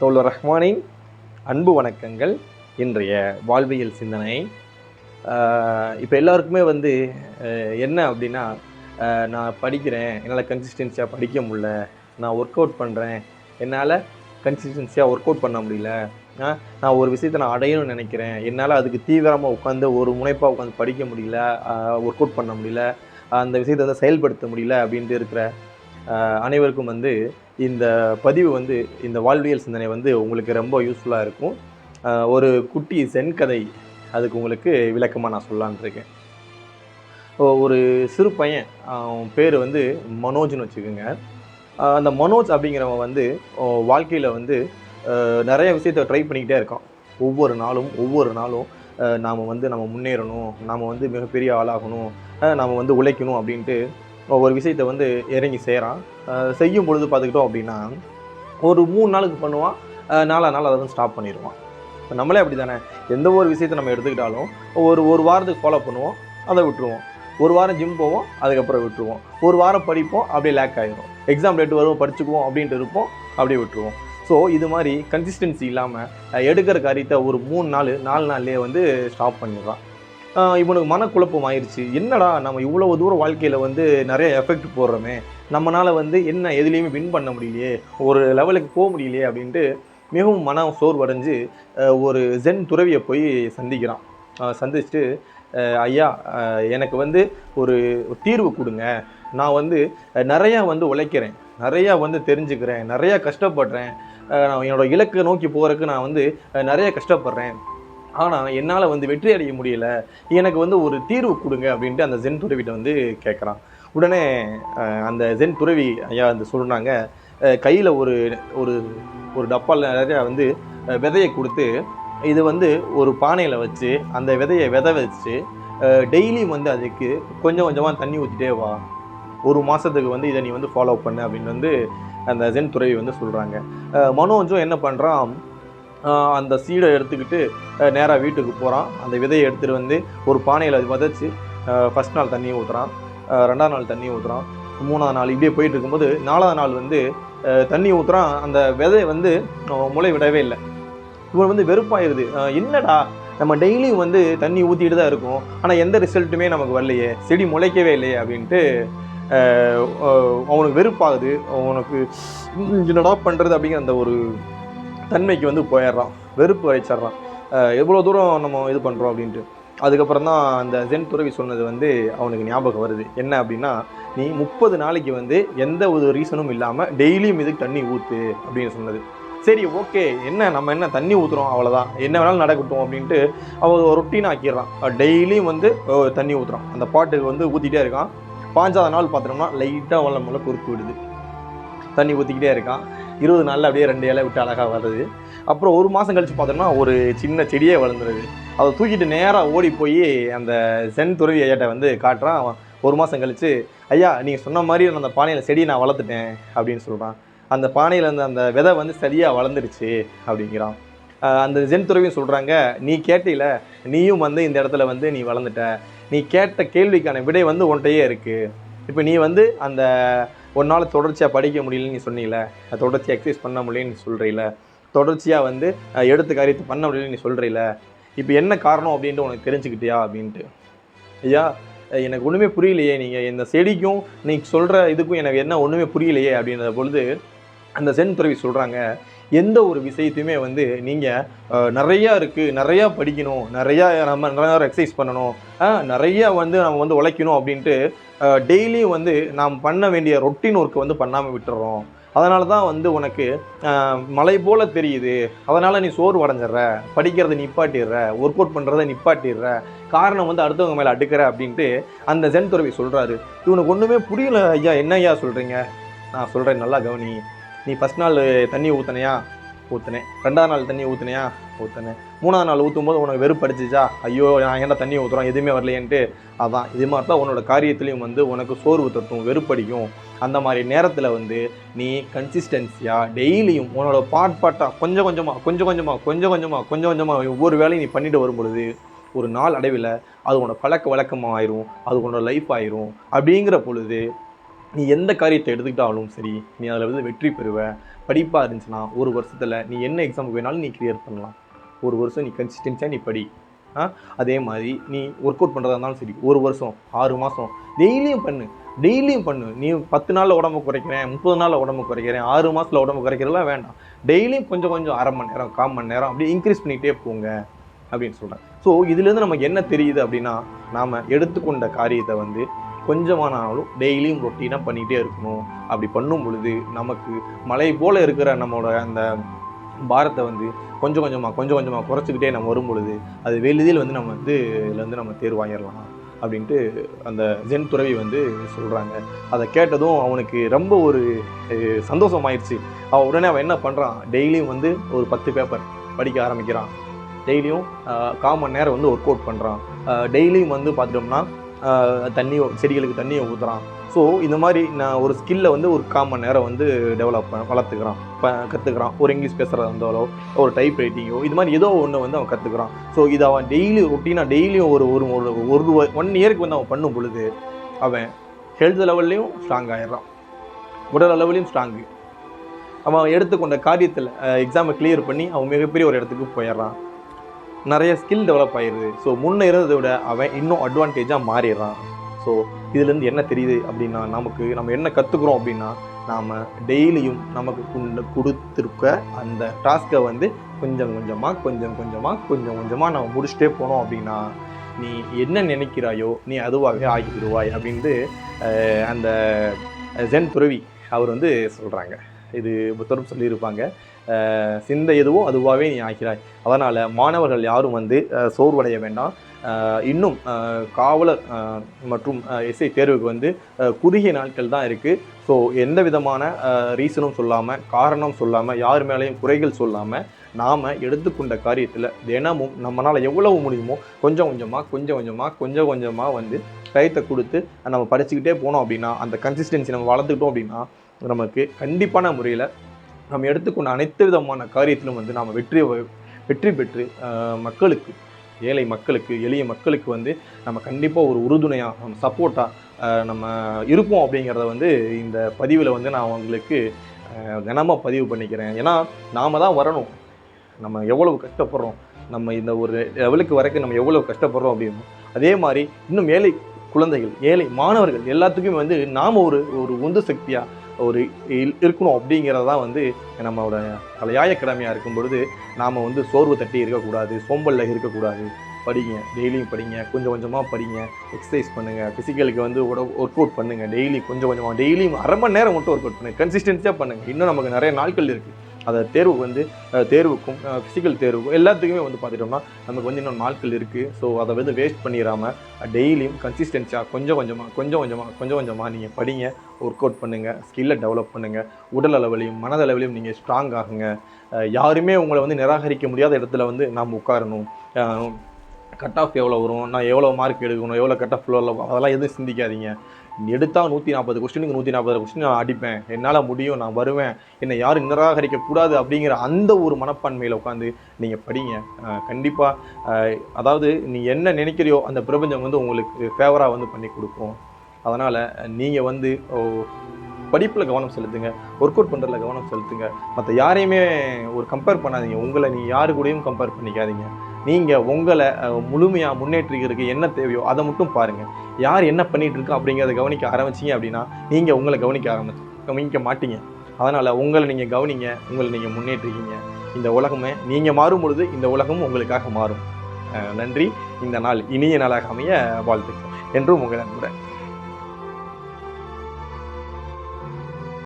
தோல்வர் ரஹ்மானின் அன்பு வணக்கங்கள். இன்றைய வாழ்வியல் சிந்தனை. இப்போ எல்லாருக்குமே வந்து என்ன அப்படின்னா நான் படிக்கிறேன். என்னால் கன்சிஸ்டன்சியாக படிக்க முடியல. நான் ஒர்க் அவுட் பண்ணுறேன் என்னால் கன்சிஸ்டன்சியாக ஒர்க் அவுட் பண்ண முடியல. நான் ஒரு விஷயத்தை நான் அடையணும்னு நினைக்கிறேன். என்னால் அதுக்கு தீவிரமாக உட்காந்து ஒரு முனைப்பாக உட்காந்து படிக்க முடியல. ஒர்க் அவுட் பண்ண முடியல. அந்த விஷயத்தை வந்து செயல்படுத்த முடியல அப்படின்ட்டு இருக்கிற அனைவருக்கும் வந்து இந்த பதிவு வந்து இந்த வாழ்வியல் சிந்தனை வந்து உங்களுக்கு ரொம்ப யூஸ்ஃபுல்லாக இருக்கும். ஒரு குட்டி சென் கதை அதுக்கு உங்களுக்கு விளக்கமாக நான் சொல்லலான்னு இருக்கேன். ஒரு சிறு பையன் அவன் பேர் வந்து மனோஜ்னு வச்சுக்கோங்க. அந்த மனோஜ் அப்படிங்கிறவன் வந்து வாழ்க்கையில் வந்து நிறைய விஷயத்த ட்ரை பண்ணிக்கிட்டே இருக்கான். ஒவ்வொரு நாளும் ஒவ்வொரு நாளும் நாம் வந்து நம்ம முன்னேறணும் நாம் வந்து மிகப்பெரிய ஆளாகணும் நாம் வந்து உழைக்கணும் அப்படின்ட்டு ஒரு விஷயத்தை வந்து இறங்கி செய்கிறான் செய்யும் பொழுது பார்த்துக்கிட்டோம் அப்படின்னா ஒரு மூணு நாளுக்கு பண்ணுவான் நாலா நாள் அதை வந்து ஸ்டாப் பண்ணிடுவான் இப்போ நம்மளே அப்படி தானே எந்த ஒரு விஷயத்தை நம்ம எடுத்துக்கிட்டாலும் ஒரு ஒரு வாரத்துக்கு ஃபாலோ பண்ணுவோம் அதை விட்டுருவோம். ஒரு வாரம் ஜிம் போவோம் அதுக்கப்புறம் விட்டுருவோம். ஒரு வாரம் படிப்போம் அப்படியே லேக் ஆகிடும் எக்ஸாம் டேட் வருவோம் படிச்சுக்குவோம் அப்படின்ட்டு இருப்போம் அப்படியே விட்டுருவோம். ஸோ இது மாதிரி கன்சிஸ்டன்சி இல்லாமல் எடுக்கிற காரியத்தை ஒரு மூணு நாள் நாலு நாள்லேயே வந்து ஸ்டாப் பண்ணிடுறான். இவனுக்கு மனக்குழப்பம் ஆயிடுச்சு என்னடா நம்ம இவ்வளவு தூரம் வாழ்க்கையில் வந்து நிறைய எஃபெக்ட் போடுறோமே? நம்மளால் வந்து என்ன எதுலேயுமே வின் பண்ண முடியலையே? ஒரு லெவலுக்கு போக முடியலையே அப்படின்ட்டு மிகவும் மனம் சோர்வடைஞ்சு ஒரு ஜென் துறவியை போய் சந்திக்கிறான். சந்திச்சுட்டு ஐயா எனக்கு வந்து ஒரு தீர்வு கொடுங்க. நான் வந்து நிறையா வந்து உழைக்கிறேன். நிறையா வந்து தெரிஞ்சுக்கிறேன். நிறையா கஷ்டப்படுறேன். நான் என்னோட இலக்கை நோக்கி போகிறதுக்கு நான் வந்து நிறைய கஷ்டப்படுறேன். ஆனால் என்னால் வந்து வெற்றி அடைய முடியல. எனக்கு வந்து ஒரு தீர்வு கொடுங்க அப்படின்ட்டு அந்த ஜென் துறவிட்ட வந்து கேட்குறான் உடனே அந்த ஜென் துறவி ஐயா வந்து சொல்கிறாங்க கையில் ஒரு ஒரு ஒரு டப்பாவில் நிறையா வந்து விதையை கொடுத்து இது வந்து ஒரு பானையில் வச்சு அந்த விதையை விதை வச்சு டெய்லியும் வந்து அதுக்கு கொஞ்சம் கொஞ்சமாக தண்ணி ஊற்றிட்டே வா. ஒரு மாதத்துக்கு வந்து இதை நீ வந்து ஃபாலோ பண்ணு அப்படின்னு வந்து அந்த ஜென் துறவி வந்து சொல்கிறாங்க மனோஜும் என்ன பண்ணுறான் அந்த சீடை எடுத்துக்கிட்டு நேராக வீட்டுக்கு போகிறான் அந்த விதையை எடுத்துகிட்டு வந்து ஒரு பானையில் அது விதைச்சி ஃபஸ்ட் நாள் தண்ணி ஊற்றுறான் ரெண்டாவது நாள் தண்ணி ஊற்றுறான் மூணாவது நாள் இப்படியே போயிட்டு இருக்கும்போது நாலாவது நாள் வந்து தண்ணி ஊற்றுறான் அந்த விதை வந்து முளை விடவே இல்லை. இவன் வந்து வெறுப்பாயிருது. என்னடா? நம்ம டெய்லியும் வந்து தண்ணி ஊற்றிட்டு தான் இருக்கும். ஆனால் எந்த ரிசல்ட்டுமே நமக்கு வரலையே. செடி முளைக்கவே இல்லையே அப்படின்ட்டு அவனுக்கு வெறுப்பாகுது. அவனுக்கு என்னடா பண்ணுறது அப்படிங்கிற அந்த ஒரு தன்மைக்கு வந்து போயிடுறான் வெறுப்பு அழைச்சிட்றான். எவ்வளோ தூரம் நம்ம இது பண்ணுறோம் அப்படின்ட்டு. அதுக்கப்புறம் தான் அந்த ஜென் துறவி சொன்னது வந்து அவனுக்கு ஞாபகம் வருது. என்ன அப்படின்னா நீ முப்பது நாளைக்கு வந்து எந்த ஒரு ரீசனும் இல்லாமல் டெய்லியும் இதுக்கு தண்ணி ஊற்று அப்படின்னு சொன்னது. சரி ஓகே. என்ன நம்ம என்ன தண்ணி ஊற்றுறோம் அவ்வளோதான் என்ன வேணாலும் நடக்கட்டும் அப்படின்ட்டு அவன் ஒரு ரொட்டீன் ஆக்கிடுறான். டெய்லியும் வந்து தண்ணி ஊற்றுறான் அந்த பாட்டுக்கு வந்து ஊற்றிட்டே இருக்கான். பாஞ்சாத நாள் பார்த்தோம்னா லைட்டாக வள முள்ள பொறுப்பு விடுது. தண்ணி ஊற்றிக்கிட்டே இருக்கான். இருபது நாளில் அப்படியே ரெண்டு இலை விட்டு அழகாக வருது அப்புறம் ஒரு மாதம் கழித்து பார்த்தோம்னா ஒரு சின்ன செடியே வளர்ந்துருது. அதை தூக்கிட்டு நேராக ஓடி போய் அந்த சென் துறவி ஐயாட்ட வந்து காட்டுறான். அவன் ஒரு மாதம் கழிச்சு ஐயா நீங்கள் சொன்ன மாதிரி நான் அந்த பானையில் செடியை நான் வளர்த்துட்டேன் அப்படின்னு சொல்கிறான் அந்த பானையில் அந்த அந்த விதை வந்து சரியாக வளர்ந்துருச்சு அப்படிங்கிறான். அந்த ஜென் துறவியும் சொல்கிறாங்க நீ கேட்டில நீயும் வந்து இந்த இடத்துல வந்து நீ வளர்ந்துட்ட. நீ கேட்ட கேள்விக்கான விடை வந்து உன்கிட்டயே இருக்குது இப்போ நீ வந்து அந்த உன்னால் தொடர்ச்சியாக படிக்க முடியலன்னு நீ சொன்னீல தொடர்ச்சியாக எக்ஸசைஸ் பண்ண முடியலன்னு நீ சொல்கிறீல தொடர்ச்சியாக வந்து எடுத்து காரியத்தை பண்ண முடியலன்னு நீ சொல்கிறீல இப்போ என்ன காரணம் அப்படின்ட்டு உனக்கு தெரிஞ்சுக்கிட்டியா அப்படின்ட்டு? ஐயா எனக்கு ஒன்றுமே புரியலையே நீங்கள் இந்த செடிக்கும் நீ சொல்கிற இதுக்கும் எனக்கு என்ன ஒன்றுமே புரியலையே அப்படின்ற பொழுது அந்த சென் துறவி சொல்கிறாங்க எந்த ஒரு விஷயத்தையுமே வந்து நீங்கள் நிறையா இருக்குது நிறையா படிக்கணும் நிறையா நம்ம நிறையா எக்ஸசைஸ் பண்ணணும் நிறையா வந்து நம்ம வந்து உழைக்கணும் அப்படின்ட்டு டெய்லியும் வந்து நாம் பண்ண வேண்டிய ரொட்டீன் ஒர்க்கை வந்து பண்ணாமல் விட்டுறோம். அதனால தான் வந்து உனக்கு மலை போல தெரியுது. அதனால் நீ சோர்வு அடைஞ்சிடுற. படிக்கிறத நிப்பாட்டிடுற. ஒர்க் அவுட் பண்ணுறத நிப்பாட்டிடுற. காரணம் வந்து அடுத்தவங்க மேலே அடுக்கிற அப்படின்ட்டு அந்த ஜென் துறவி சொல்கிறாரு இவனுக்கு ஒன்றுமே புரியல ஐயா என்ன ஐயா சொல்கிறீங்க நான் சொல்கிறேன் நல்லா கவனி. நீ ஃபஸ்ட் நாள் தண்ணி ஊற்றினையா ஊற்றினேன் ரெண்டாவது நாள் தண்ணி ஊற்றினையா ஊற்றினேன் மூணாவது நாள் ஊற்றும் போது உனக்கு வெறுப்படிச்சிச்சா ஐயோ நான் ஏன்டா தண்ணி ஊற்றுறோம் எதுவுமே வரலையேன்ட்டு. அதான் இது மாதிரி தான் உன்னோட காரியத்துலேயும் வந்து உனக்கு சோர்வு தட்டும் வெறுப்படிக்கும் அந்த மாதிரி நேரத்தில் வந்து நீ கன்சிஸ்டன்சியாக டெய்லியும் உன்னோட பாட் பாட்டாக கொஞ்சம் கொஞ்சமாக கொஞ்சம் கொஞ்சமாக கொஞ்சம் கொஞ்சமாக கொஞ்சம் கொஞ்சமாக ஒவ்வொரு வேலையும் நீ பண்ணிட்டு வரும் பொழுது ஒரு நாள் அடைவில் அது உன்னோட பழக்க வழக்கமாக ஆயிரும். அது உன்னோட லைஃப் ஆயிரும். அப்படிங்கிற பொழுது நீ எந்த காரியத்தை எடுத்துக்கிட்டாலும் சரி நீ அதில் வந்து வெற்றி பெறுவ படிப்பாக இருந்துச்சுன்னா ஒரு வருஷத்தில் நீ என்ன எக்ஸாமுக்கு வேணாலும் நீ கிளியர் பண்ணலாம். ஒரு வருஷம் நீ கன்சிஸ்டன்ஸாக நீ படி. ஆ? அதே மாதிரி நீ ஒர்க் அவுட் பண்ணுறதா இருந்தாலும் சரி ஒரு வருஷம் ஆறு மாதம் டெய்லியும் பண்ணு. டெய்லியும் பண்ணு. நீ பத்து நாளில் உடம்பு குறைக்கிறேன் முப்பது நாளில் உடம்பு குறைக்கிறேன் ஆறு மாதத்தில் உடம்பு குறைக்கிறதுலாம் வேண்டாம். டெய்லியும் கொஞ்சம் கொஞ்சம் அரை மணி நேரம் கால் மணி நேரம் அப்படியே இன்க்ரீஸ் பண்ணிகிட்டே போங்க அப்படின்னு சொல்கிறேன் ஸோ இதுலேருந்து நமக்கு என்ன தெரியுது அப்படின்னா நாம் எடுத்துக்கொண்ட காரியத்தை வந்து கொஞ்சமானாலும் டெய்லியும் ரொட்டீனாக பண்ணிகிட்டே இருக்கணும். அப்படி பண்ணும் பொழுது நமக்கு மலை போல் இருக்கிற நம்மளோட அந்த பாரத்தை வந்து கொஞ்சம் கொஞ்சமாக கொஞ்சம் கொஞ்சமாக குறைச்சிக்கிட்டே நம்ம வரும் பொழுது அது வெளியில் வந்து நம்ம வந்து இதில் வந்து நம்ம தேர்வாயிடலாம் அப்படின்ட்டு அந்த ஜென் துறவி வந்து சொல்கிறாங்க அதை கேட்டதும் அவனுக்கு ரொம்ப ஒரு சந்தோஷமாயிடுச்சு அவன் உடனே அவன் என்ன பண்ணுறான் டெய்லியும் வந்து ஒரு பத்து பேப்பர் படிக்க ஆரம்பிக்கிறான். டெய்லியும் கால் மணி நேரம் வந்து ஒர்க் அவுட் பண்ணுறான் டெய்லியும் வந்து பார்த்துட்டோம்னா தண்ணி செடிகளுக்கு தண்ணியை ஊற்றுறான் ஸோ இந்த மாதிரி நான் ஒரு ஸ்கில்லை வந்து ஒரு கால் மணி நேரம் வந்து டெவலப் பண்ண வளர்த்துக்கிறான். இப்போ கற்றுக்கிறான் ஒரு இங்கிலீஷ் பேசுகிறதா இருந்தாலோ ஒரு டைப் ரைட்டிங்கோ இது மாதிரி ஏதோ ஒன்று வந்து அவன் கற்றுக்குறான் ஸோ இதை அவன் டெய்லி ரொட்டீனாக டெய்லியும் ஒரு ஒரு ஒரு ஒரு ஒன் இயருக்கு வந்து அவன் பண்ணும் பொழுது அவன் ஹெல்த் லெவல்லையும் ஸ்ட்ராங் ஆயிடுறான். உடல் அளவுலையும் ஸ்ட்ராங்கு அவன் எடுத்துக்கொண்ட காரியத்தில் எக்ஸாமை கிளியர் பண்ணி அவன் மிகப்பெரிய ஒரு இடத்துக்கு போயிடுறான். நிறைய ஸ்கில் டெவலப் ஆயிடுது ஸோ முன்னே இருந்ததை விட அவன் இன்னும் அட்வான்டேஜாக மாறிடுறான். ஸோ இதுலேருந்து என்ன தெரியுது அப்படின்னா நமக்கு நம்ம என்ன கற்றுக்குறோம் அப்படின்னா நாம் டெய்லியும் நமக்கு கொடுத்துருக்க அந்த டாஸ்க்கை வந்து கொஞ்சம் கொஞ்சமாக கொஞ்சம் கொஞ்சமாக கொஞ்சம் கொஞ்சமாக நம்ம முடிச்சுட்டே போனோம் அப்படின்னா நீ என்ன நினைக்கிறாயோ நீ அதுவாகவே ஆகிவிடுவாய் அப்படின்ட்டு அந்த ஜென் துறவி அவர் வந்து சொல்கிறாங்க இது புத்தரும் சொல்லியிருப்பாங்க. சிந்தை எதுவோ அதுவாகவே நீ ஆகிறாய். அதனால் மாணவர்கள் யாரும் வந்து சோர்வடைய வேண்டாம். இன்னும் காவலர் மற்றும் எஸ்ஐ தேர்வுக்கு வந்து குறுகிய நாட்கள் தான் இருக்குது ஸோ எந்த விதமான ரீசனும் சொல்லாமல் காரணம் சொல்லாமல் யார் மேலேயும் குறைகள் சொல்லாமல் நாம் எடுத்துக்கொண்ட காரியத்தில் தினமும் நம்மளால் எவ்வளவு முடியுமோ கொஞ்சம் கொஞ்சமாக கொஞ்சம் கொஞ்சமாக கொஞ்சம் கொஞ்சமாக வந்து டயத்தை கொடுத்து நம்ம படிச்சுக்கிட்டே போனோம் அப்படின்னா அந்த கன்சிஸ்டன்சி நம்ம வளர்த்துக்கிட்டோம் அப்படின்னா நமக்கு கண்டிப்பான முறையில் நம்ம எடுத்துக்கொண்ட அனைத்து விதமான காரியத்திலும் வந்து நாம் வெற்றி வ- வெற்றி பெற்று மக்களுக்கு ஏழை மக்களுக்கு எளிய மக்களுக்கு வந்து நம்ம கண்டிப்பாக ஒரு உறுதுணையாக நம்ம சப்போர்ட்டாக நம்ம இருப்போம் அப்படிங்கிறத வந்து இந்த பதிவில் வந்து நான் உங்களுக்கு தினமாக பதிவு பண்ணிக்கிறேன். ஏன்னா நாம் தான் வரணும். நம்ம எவ்வளவு கஷ்டப்படுறோம் நம்ம இந்த ஒரு லெவலுக்கு வரைக்கும் நம்ம எவ்வளவு கஷ்டப்படுறோம் அப்படின்னு. அதே மாதிரி இன்னும் ஏழை குழந்தைகள் ஏழை மாணவர்கள் எல்லாத்துக்குமே வந்து நாம் ஒரு ஒரு உந்து சக்தியாக ஒரு இருக்கணும் அப்படிங்கிறது தான் வந்து நம்மளோட தலையாய கடமையாக இருக்கும் பொழுது நாம் வந்து சோர்வு தட்டி இருக்கக்கூடாது சோம்பலில் இருக்கக்கூடாது. படிங்க டெய்லியும் படிங்க கொஞ்சம் கொஞ்சமாக படிங்க எக்ஸசைஸ் பண்ணுங்கள் ஃபிசிக்கலுக்கு வந்து ஒர்க் அவுட் பண்ணுங்கள் டெய்லி கொஞ்சம் கொஞ்சமாக டெய்லியும் அரை மணி நேரம் மட்டும் ஒர்க் அவுட் பண்ணுங்கள் கன்சிஸ்டன்ஸியாக பண்ணுங்கள் இன்னும் நமக்கு நிறைய நாட்கள் இருக்குது அதை தேர்வுக்கு வந்து தேர்வுக்கும் ஃபிசிக்கல் தேர்வுக்கும் எல்லாத்துக்குமே வந்து பார்த்துட்டோம்னா நமக்கு வந்து இன்னும் நாட்கள் இருக்குது ஸோ அதை வந்து வேஸ்ட் பண்ணிடாமல் டெய்லியும் கன்சிஸ்டன்ஸாக கொஞ்சம் கொஞ்சமாக கொஞ்சம் கொஞ்சமாக கொஞ்சம் கொஞ்சமாக நீங்கள் படிங்க ஒர்க் அவுட் பண்ணுங்கள் ஸ்கில்லை டெவலப் பண்ணுங்கள் உடல் அளவிலையும் மனதளவிலையும் நீங்கள் ஸ்ட்ராங் ஆகுங்க. யாருமே உங்களை வந்து நிராகரிக்க முடியாத இடத்துல வந்து நாம் உட்காரணும். கட் ஆஃப் எவ்வளோ வரும்? நான் எவ்வளோ மார்க் எடுக்கணும்? எவ்வளோ கட் ஆஃப் அதெல்லாம் எதுவும் சிந்திக்காதீங்க. எடுத்தால் நூற்றி நாற்பது கொஸ்டினுக்கு நூற்றி நாற்பது கொஸ்டின் நான் அடிப்பேன். என்னால் முடியும் நான் வருவேன். என்னை யாரும் நிராகரிக்கக்கூடாது அப்படிங்கிற அந்த ஒரு மனப்பான்மையில் உட்காந்து நீங்கள் படிங்க. கண்டிப்பாக அதாவது நீ என்ன நினைக்கிறியோ அந்த பிரபஞ்சம் வந்து உங்களுக்கு ஃபேவராக வந்து பண்ணி கொடுக்கும். அதனால் நீங்கள் வந்து படிப்பில் கவனம் செலுத்துங்க. ஒர்க் அவுட் பண்ணுறதுல கவனம் செலுத்துங்க. மற்ற யாரையுமே ஒரு கம்பேர் பண்ணாதீங்க. உங்களை நீ யாரு கூடயும் கம்பேர் பண்ணிக்காதீங்க. நீங்கள் உங்களை முழுமையாக முன்னேற்றிக்கிறதுக்கு என்ன தேவையோ அதை மட்டும் பாருங்கள் யார் என்ன பண்ணிகிட்டு இருக்கா அப்படிங்கிறத கவனிக்க ஆரம்பிச்சிங்க அப்படின்னா நீங்கள் உங்களை கவனிக்க ஆரம்பிச்சு கவனிக்க மாட்டீங்க. அதனால் உங்களை நீங்கள் கவனிங்க உங்களை நீங்கள் முன்னேற்றிக்கிங்க இந்த உலகமே நீங்கள் மாறும் பொழுது இந்த உலகமும் உங்களுக்காக மாறும். நன்றி. இந்த நாள் இனிய நாளாக அமைய வாழ்த்துக்கள். என்றும் உங்கள் நண்புடன்